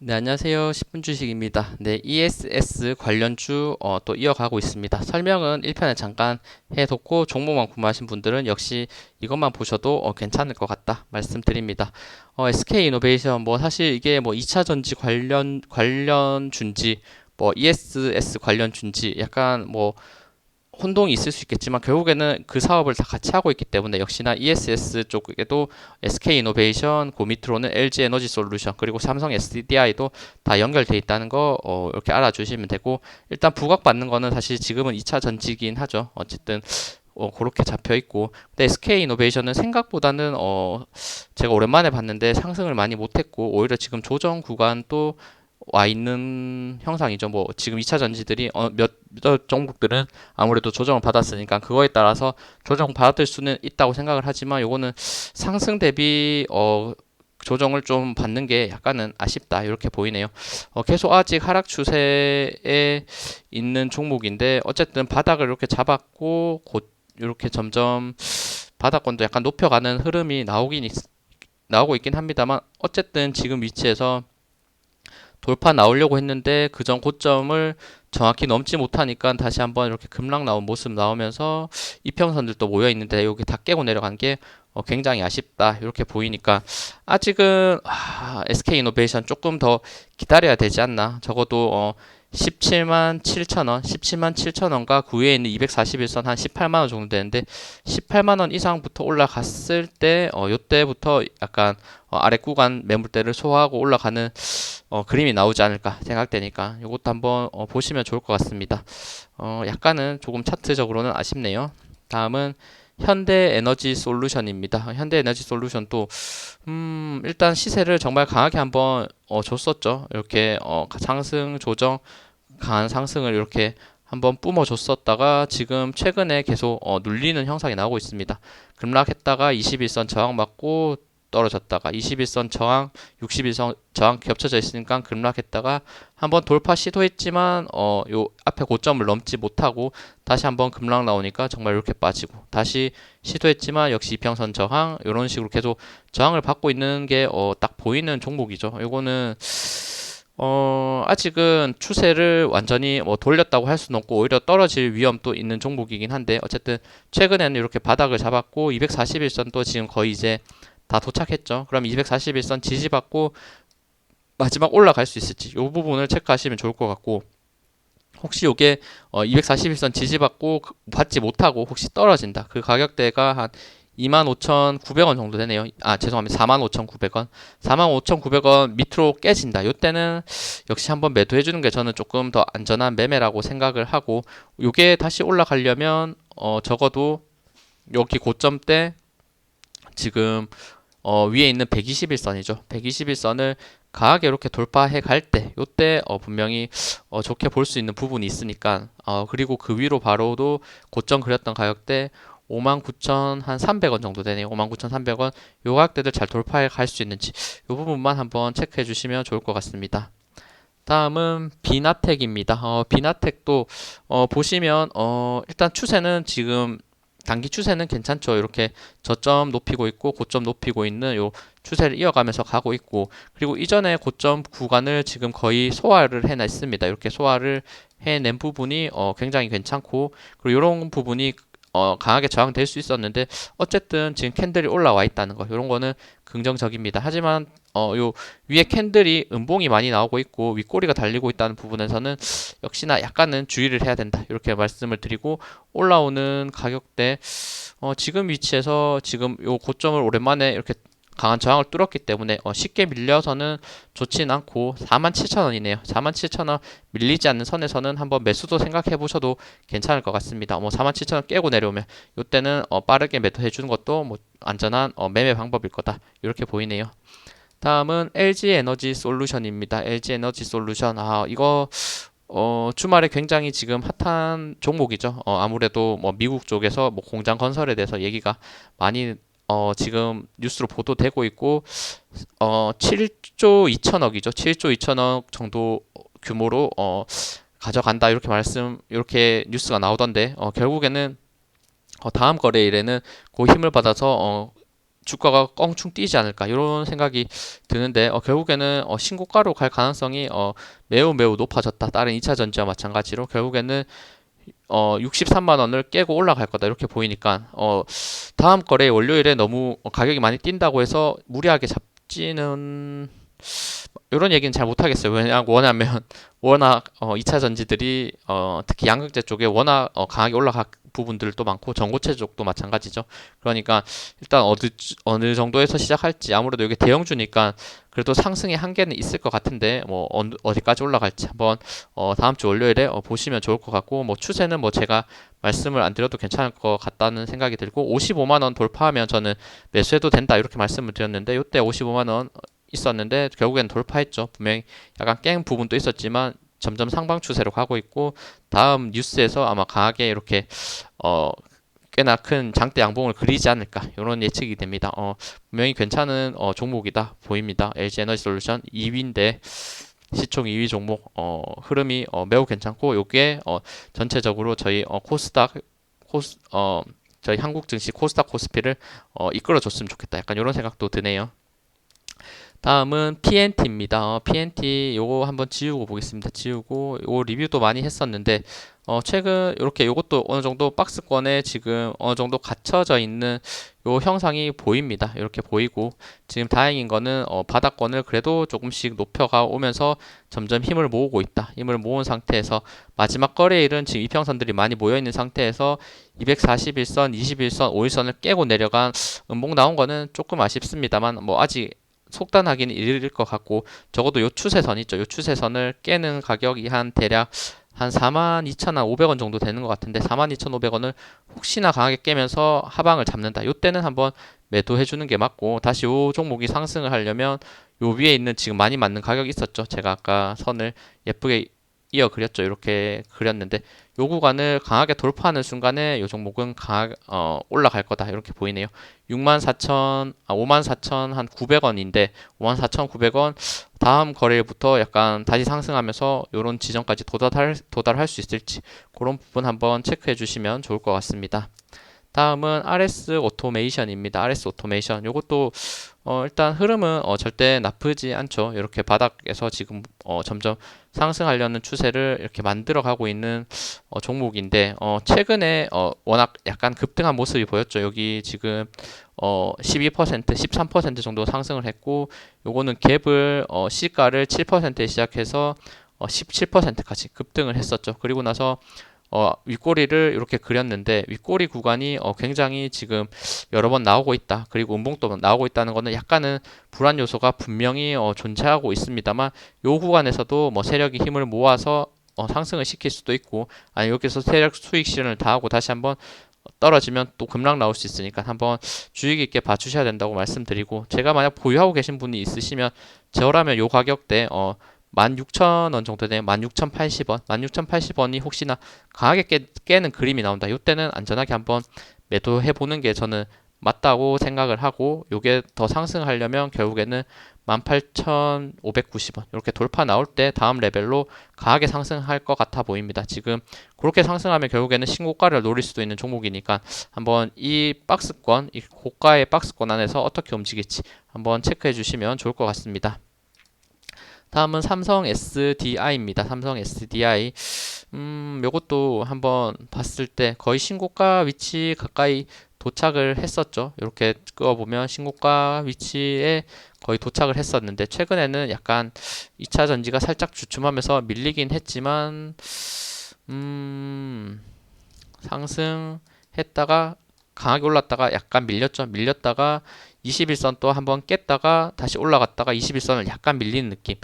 네, 안녕하세요. 10분 주식입니다. 네, ESS 관련주 어, 또 이어가고 있습니다. 설명은 1편에 잠깐 해뒀고 종목만 궁금하신 분들은 역시 이것만 보셔도 어, 괜찮을 것 같다 말씀드립니다. 어, SK 이노베이션 뭐 사실 이게 뭐 2차 전지 관련 관련 준지 뭐 ESS 관련 준지 약간 뭐 혼동이 있을 수 있겠지만 결국에는 그 사업을 다 같이 하고 있기 때문에 역시나 ESS 쪽에도 SK 이노베이션, 그 밑으로는 LG 에너지 솔루션 그리고 삼성 SDI도 다 연결돼 있다는 거 어, 이렇게 알아주시면 되고 일단 부각받는 거는 사실 지금은 2차 전지긴 하죠. 어쨌든 어, 그렇게 잡혀 있고 근데 SK 이노베이션은 생각보다는 어 제가 오랜만에 봤는데 상승을 많이 못했고 오히려 지금 조정 구간 또 와 있는 형상이죠. 뭐 지금 2차 전지들이 어, 몇, 몇 종목들은 아무래도 조정을 받았으니까 그거에 따라서 조정 받을 수는 있다고 생각을 하지만 요거는 상승 대비 어 조정을 좀 받는 게 약간은 아쉽다 이렇게 보이네요. 어, 계속 아직 하락 추세에 있는 종목인데 어쨌든 바닥을 이렇게 잡았고 곧 이렇게 점점 바닥권도 약간 높여가는 흐름이 나오긴 있, 나오고 있긴 합니다만 어쨌든 지금 위치에서 돌파 나오려고 했는데 그 전 고점을 정확히 넘지 못하니까 다시 한번 이렇게 급락 나온 모습 나오면서 이평선들도 모여 있는데 여기 다 깨고 내려간 게 어, 굉장히 아쉽다. 이렇게 보이니까 아직은 아, SK이노베이션 조금 더 기다려야 되지 않나. 적어도 어, 17만 7천 원, 17만 7천 원과 그 위에 있는 241선 한 18만 원 정도 되는데 18만 원 이상부터 올라갔을 때 어, 요때부터 약간 어, 아래 구간 매물대를 소화하고 올라가는 어, 그림이 나오지 않을까 생각되니까 이것도 한번 어, 보시면 좋을 것 같습니다. 어, 약간은 조금 차트적으로는 아쉽네요. 다음은 현대에너지 솔루션입니다. 현대에너지 솔루션도 음, 일단 시세를 정말 강하게 한번 어, 줬었죠. 이렇게 어, 상승 조정 강한 상승을 이렇게 한번 뿜어줬었다가 지금 최근에 계속 어, 눌리는 형상이 나오고 있습니다. 급락했다가 21선 저항 맞고 떨어졌다가 21선 저항, 61선 저항 겹쳐져 있으니까 급락했다가 한번 돌파 시도했지만 어 요 앞에 고점을 넘지 못하고 다시 한번 급락 나오니까 정말 이렇게 빠지고 다시 시도했지만 역시 이평선 저항 이런 식으로 계속 저항을 받고 있는 게 어 딱 보이는 종목이죠. 요거는 어, 아직은 추세를 완전히 뭐 돌렸다고 할 수는 없고 오히려 떨어질 위험도 있는 종목이긴 한데 어쨌든 최근에는 이렇게 바닥을 잡았고 241선도 지금 거의 이제 다 도착했죠. 그럼 241선 지지받고 마지막 올라갈 수 있을지 이 부분을 체크하시면 좋을 것 같고 혹시 이게 어 241선 지지받고 받지 못하고 혹시 떨어진다. 그 가격대가 한 25,900원 정도 되네요. 아, 죄송합니다. 45,900원. 45,900원 밑으로 깨진다. 이때는 역시 한번 매도해 주는 게 저는 조금 더 안전한 매매라고 생각을 하고 이게 다시 올라가려면 어 적어도 여기 고점 때 지금 어, 위에 있는 121선이죠. 121선을 강하게 이렇게 돌파해 갈 때, 요때 어, 분명히 어, 좋게 볼 수 있는 부분이 있으니까, 어, 그리고 그 위로 바로도 고점 그렸던 가격대 59,300원 정도 되네요. 59,300원. 요 가격대들 잘 돌파해 갈 수 있는지, 요 부분만 한번 체크해 주시면 좋을 것 같습니다. 다음은 비나텍입니다. 어, 비나텍도 어, 보시면 어, 일단 추세는 지금 단기 추세는 괜찮죠. 이렇게 저점 높이고 있고 고점 높이고 있는 요 추세를 이어가면서 가고 있고 그리고 이전에 고점 구간을 지금 거의 소화를 해냈습니다. 이렇게 소화를 해낸 부분이 어 굉장히 괜찮고 그리고 이런 부분이 어, 강하게 저항될 수 있었는데 어쨌든 지금 캔들이 올라와 있다는 거 이런 거는 긍정적입니다. 하지만 어, 요 위에 캔들이 음봉이 많이 나오고 있고 윗꼬리가 달리고 있다는 부분에서는 역시나 약간은 주의를 해야 된다. 이렇게 말씀을 드리고 올라오는 가격대 어, 지금 위치에서 지금 요 고점을 오랜만에 이렇게 강한 저항을 뚫었기 때문에 어, 쉽게 밀려서는 좋진 않고 47,000원이네요. 47,000원 밀리지 않는 선에서는 한번 매수도 생각해 보셔도 괜찮을 것 같습니다. 뭐 47,000원 깨고 내려오면 이때는 어, 빠르게 매도해 주는 것도 뭐 안전한 어, 매매 방법일 거다. 이렇게 보이네요. 다음은 LG 에너지 솔루션입니다. LG 에너지 솔루션. 아, 이거 어, 주말에 굉장히 지금 핫한 종목이죠. 어, 아무래도 뭐 미국 쪽에서 뭐 공장 건설에 대해서 얘기가 많이 어, 지금 뉴스로 보도되고 있고 어, 7조 2천억이죠. 7조 2천억 정도 규모로 어, 가져간다 이렇게 말씀 이렇게 뉴스가 나오던데 어, 결국에는 어, 다음 거래일에는 그 힘을 받아서 어, 주가가 껑충 뛰지 않을까 이런 생각이 드는데 어, 결국에는 어, 신고가로 갈 가능성이 어, 매우 매우 높아졌다. 다른 2차 전지와 마찬가지로 결국에는 어 63만 원을 깨고 올라갈 거다. 이렇게 보이니까. 어 다음 거래 월요일에 너무 가격이 많이 뛴다고 해서 무리하게 잡지는 이런 얘기는 잘 못하겠어요. 왜냐 뭐냐면 워낙 어 2차 전지들이 어 특히 양극재 쪽에 워낙 어 강하게 올라갈 부분들도 많고 전고체 쪽도 마찬가지죠. 그러니까 일단 어느 어느 정도에서 시작할지 아무래도 이게 대형주니까 그래도 상승의 한계는 있을 것 같은데 뭐 어디까지 올라갈지 한번 어 다음 주 월요일에 어 보시면 좋을 것 같고 뭐 추세는 뭐 제가 말씀을 안 드려도 괜찮을 것 같다는 생각이 들고 55만 원 돌파하면 저는 매수해도 된다 이렇게 말씀을 드렸는데 이때 55만 원 있었는데 결국엔 돌파했죠. 분명히 약간 깬 부분도 있었지만 점점 상방 추세로 가고 있고 다음 뉴스에서 아마 강하게 이렇게 어 꽤나 큰 장대 양봉을 그리지 않을까 이런 예측이 됩니다. 어 분명히 괜찮은 어 종목이다 보입니다. LG 에너지 솔루션 2위인데 시총 2위 종목 어 흐름이 어 매우 괜찮고 요게 어 전체적으로 저희 어 코스닥 코스 어 저희 한국 증시 코스닥 코스피를 어 이끌어 줬으면 좋겠다. 약간 이런 생각도 드네요. 다음은 PNT입니다. 어, PNT 요거 한번 지우고 보겠습니다. 지우고 요 리뷰도 많이 했었는데 어, 최근 이렇게 요것도 어느 정도 박스권에 지금 어느 정도 갇혀져 있는 요 형상이 보입니다. 이렇게 보이고 지금 다행인 거는 어, 바닥권을 그래도 조금씩 높여가 오면서 점점 힘을 모으고 있다. 힘을 모은 상태에서 마지막 거래일은 지금 이평선들이 많이 모여 있는 상태에서 241선, 21선, 5일선을 깨고 내려간 음봉 나온 거는 조금 아쉽습니다만 뭐 아직 속단하기는 이를 것 같고 적어도 요 추세선 있죠. 요 추세선을 깨는 가격이 한 대략 한 42,500원 정도 되는 것 같은데 42,500원을 혹시나 강하게 깨면서 하방을 잡는다. 요때는 한번 매도해 주는 게 맞고 다시 요 종목이 상승을 하려면 요 위에 있는 지금 많이 맞는 가격이 있었죠. 제가 아까 선을 예쁘게 이어 그렸죠. 이렇게 그렸는데 요 구간을 강하게 돌파하는 순간에 요 종목은 강하게 어, 올라갈 거다 이렇게 보이네요. 64,000 아, 54,000 한 900원인데 54,900원 다음 거래일부터 약간 다시 상승하면서 요런 지점까지 도달할 도달할 수 있을지 그런 부분 한번 체크해 주시면 좋을 것 같습니다. 다음은 RS 오토메이션입니다. RS 오토메이션. 요것도 어, 일단 흐름은 어, 절대 나쁘지 않죠. 이렇게 바닥에서 지금 어, 점점 상승하려는 추세를 이렇게 만들어 가고 있는 어, 종목인데 어, 최근에 어, 워낙 약간 급등한 모습이 보였죠. 여기 지금 어, 12%, 13% 정도 상승을 했고 요거는 갭을 어, 시가를 7%에 시작해서 어, 17%까지 급등을 했었죠. 그리고 나서 어, 윗꼬리를 이렇게 그렸는데 윗꼬리 구간이 어, 굉장히 지금 여러 번 나오고 있다. 그리고 음봉도 나오고 있다는 것은 약간은 불안 요소가 분명히 어, 존재하고 있습니다만 요 구간에서도 뭐 세력이 힘을 모아서 어, 상승을 시킬 수도 있고 아니 여기서 세력 수익 실현을 다 하고 다시 한번 떨어지면 또 급락 나올 수 있으니까 한번 주의 깊게 봐주셔야 된다고 말씀드리고 제가 만약 보유하고 계신 분이 있으시면 저라면 요 가격대 어 16,000원 정도 되네요. 16,080원. 16,080원이 혹시나 강하게 깨, 깨는 그림이 나온다. 이때는 안전하게 한번 매도해 보는 게 저는 맞다고 생각을 하고 요게 더 상승하려면 결국에는 18,590원 이렇게 돌파 나올 때 다음 레벨로 강하게 상승할 것 같아 보입니다. 지금 그렇게 상승하면 결국에는 신고가를 노릴 수도 있는 종목이니까 한번 이 박스권, 이 고가의 박스권 안에서 어떻게 움직일지 한번 체크해 주시면 좋을 것 같습니다. 다음은 삼성 SDI입니다. 삼성 SDI. 음, 요것도 한번 봤을 때 거의 신고가 위치 가까이 도착을 했었죠. 이렇게 끄어보면 신고가 위치에 거의 도착을 했었는데 최근에는 약간 2차 전지가 살짝 주춤하면서 밀리긴 했지만 음, 상승했다가 강하게 올랐다가 약간 밀렸죠. 밀렸다가 21선 또 한번 깼다가 다시 올라갔다가 21선을 약간 밀리는 느낌.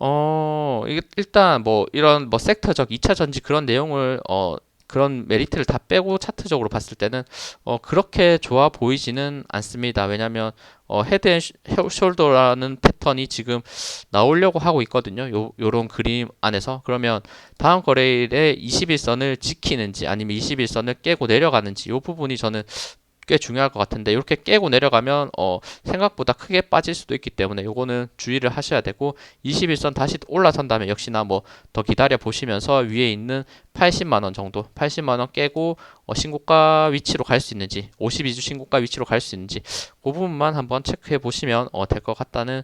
어, 일단 뭐 이런 뭐 섹터적 2차 전지 그런 내용을 어 그런 메리트를 다 빼고 차트적으로 봤을 때는 어 그렇게 좋아 보이지는 않습니다. 왜냐면 어 헤드 앤 숄더라는 패턴이 지금 나오려고 하고 있거든요. 요 요런 그림 안에서 그러면 다음 거래일에 21선을 지키는지 아니면 21선을 깨고 내려가는지 요 부분이 저는 꽤 중요할 것 같은데 이렇게 깨고 내려가면 어, 생각보다 크게 빠질 수도 있기 때문에 요거는 주의를 하셔야 되고 21선 다시 올라선다면 역시나 뭐 더 기다려 보시면서 위에 있는 80만 원 정도 80만 원 깨고 어, 신고가 위치로 갈 수 있는지 52주 신고가 위치로 갈 수 있는지 그 부분만 한번 체크해 보시면 어, 될 것 같다는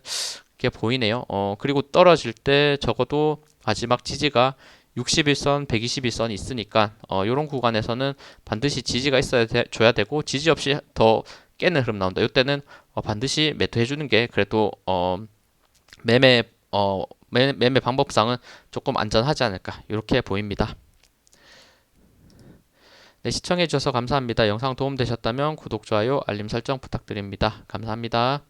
게 보이네요. 어, 그리고 떨어질 때 적어도 마지막 지지가 61선, 121선이 있으니까 어, 이런 구간에서는 반드시 지지가 있어야 돼, 줘야 되고 지지 없이 더 깨는 흐름 나온다. 이때는 어, 반드시 매도해 주는 게 그래도 어, 매매 어, 매, 매매 방법상은 조금 안전하지 않을까 이렇게 보입니다. 네, 시청해 주셔서 감사합니다. 영상 도움 되셨다면 구독, 좋아요, 알림 설정 부탁드립니다. 감사합니다.